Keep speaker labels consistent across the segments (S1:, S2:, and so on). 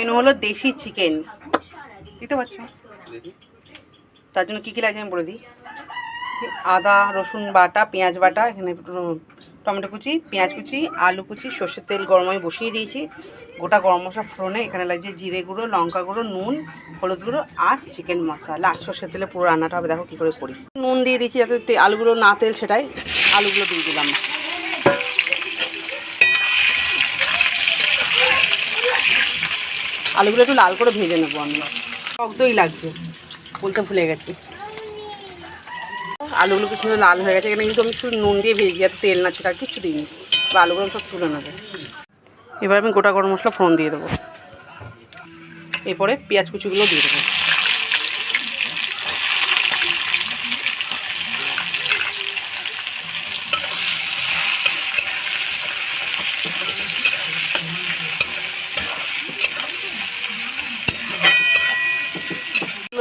S1: Menu হলো দেশি chicken দিতে পারছ তার জন্য কী কী লাগছে আমি বলে দিই। আদা, রসুন বাটা, পেঁয়াজ বাটা, এখানে টমেটো কুচি, পেঁয়াজ কুচি, আলু কুচি, সর্ষের তেল গরম আমি বসিয়ে দিয়েছি। গোটা গরম মশলা ফোড়নে এখানে লাগছে জিরে গুঁড়ো, লঙ্কা গুঁড়ো, নুন, হলুদ গুঁড়ো আর চিকেন মশলা। আর সর্ষের তেলে পুরো রান্নাটা হবে, দেখো কী করে করি। নুন দিয়ে দিয়েছি যাতে আলুগুলো না তেল সেটাই আলুগুলো দিয়ে দিলাম। আলুগুলো একটু লাল করে ভেজে নেব আমি। টক দই লাগছে। বলতে ভুলে গেছি। আলুগুলো কিছু সুন্দর লাল হয়ে গেছে এখানে কিন্তু আমি একটু নুন দিয়ে ভেজে আর তেল না ছোটা কিছু দিই দিইনি। বা আলুগুলো সব তুলে নেবে। এবার আমি গোটা গরম মশলা ফোড়ন দিয়ে দেবো। এরপরে পেঁয়াজ কুচিগুলো দিয়ে দেবো।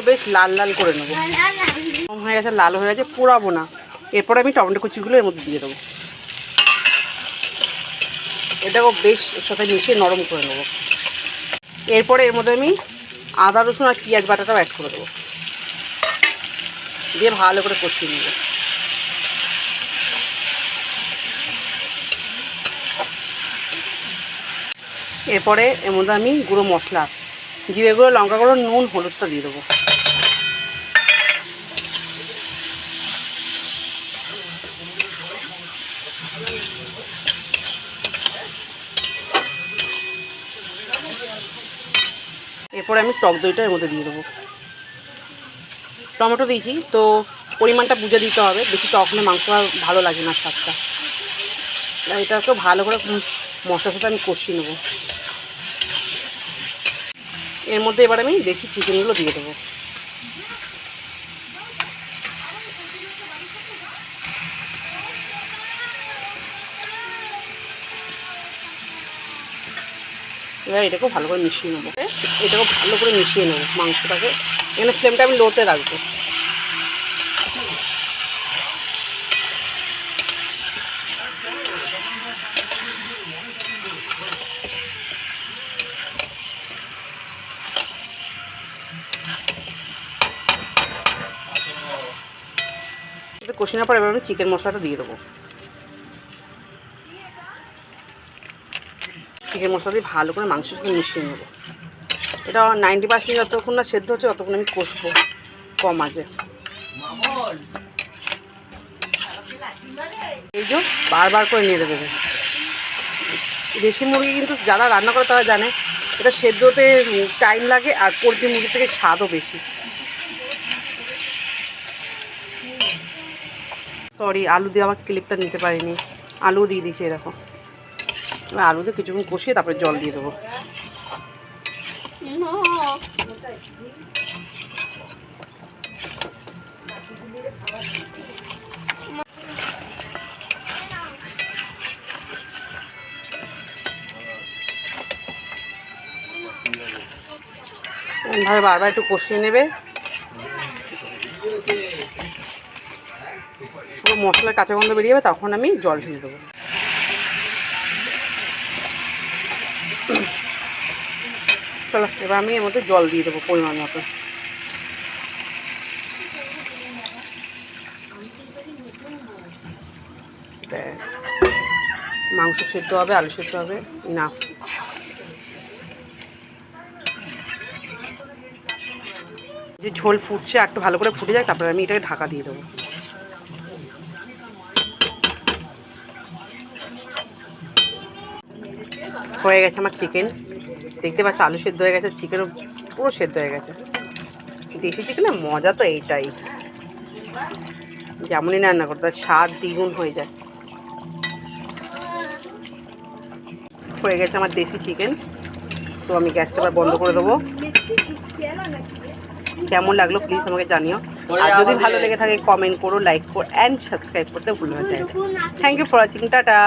S1: বেশ লাল লাল করে নেব। কম হয়ে গেছে, লাল হয়ে গেছে, পোড়াবো না। এরপরে আমি টমেটো কুচিগুলো এর মধ্যে দিয়ে দেবো। এটাকেও বেশ এর সাথে মিশিয়ে নরম করে নেব। এরপরে এর মধ্যে আমি আদা, রসুন আর পেঁয়াজ বাটাটাও অ্যাড করে দেবো। দিয়ে ভালো করে কষিয়ে নেব। এরপরে এর মধ্যে আমি গুঁড়ো মশলা জিরে গুঁড়ো লঙ্কা গুঁড়ো নুন, হলুদটা দিয়ে দেবো। এরপরে আমি টক দইটা এর মধ্যে দিয়ে দেবো। টমেটো দিয়েছি, তো পরিমাণটা বুঝে দিতে হবে। বেশি টক হলে মাংস ভালো লাগে না স্বাদটা। এটাকেও ভালো করে মশলা সাথে আমি কষিয়ে নেব। এর মধ্যে এবার আমি দেশি চিকেনগুলো দিয়ে দেবো। এবার এটাকেও ভালো করে মিশিয়ে নেব। এটাকেও ভালো করে মিশিয়ে নেব মাংসটাকে। এখানে ফ্লেমটা আমি লোতে রাখব। কষিয়ে নেওয়ার পর এবার আমি চিকেন মশলাটা দিয়ে দেবো। চিকেন মশলা দিয়ে ভালো করে মাংসের সাথে মিশিয়ে নেব। এটা নাইনটি পার্সেন্ট যতক্ষণ না সেদ্ধ হচ্ছে ততক্ষণ আমি কষবো কম আছে এই যে বারবার করে নেড়ে দেবে। দেশি মুরগি কিন্তু যারা রান্না করে তারা জানে, এটা সেদ্ধতে টাইম লাগে আর পোলট্রি মুরগি থেকে স্বাদও বেশি। সরি আলু দিয়ে আবার ক্লিপটা নিতে পারিনি। আলু দিয়ে দিয়েছি এরকম। এবার আলু দিয়ে কিছুক্ষণ কষিয়ে তারপরে জল দিয়ে দেবো। এভাবে বারবার একটু কষিয়ে নেবে। মশলার কাঁচা গন্ধ বেরিয়ে যাবে, তখন আমি জল ঢেলে দেবো। চলো, এবার আমি এর মধ্যে জল দিয়ে দেবো পরিমাণ মতো। ব্যাস। মাংস সেদ্ধ হবে, আলু সেদ্ধ হবে না যে ঝোল ফুটছে, আর একটু ভালো করে ফুটে যায়, তারপরে আমি এটাকে ঢাকা দিয়ে দেবো। হয়ে গেছে আমার চিকেন দেখতে পাচ্ছ আলু সেদ্ধ হয়ে গেছে চিকেনও পুরো সেদ্ধ হয়ে গেছে। দেশি চিকেনের মজা তো এইটাই। যেমনই রান্না করতে স্বাদ দ্বিগুণ হয়ে যায়। হয়ে গেছে আমার দেশি চিকেন তো আমি গ্যাসটা এবার বন্ধ করে দেবো। কেমন লাগল প্লিজ আমাকে জানিও। আর যদি ভালো লেগে থাকে কমেন্ট করো লাইক করো অ্যান্ড সাবস্ক্রাইব করতে ভুলো না thank you for watching tata.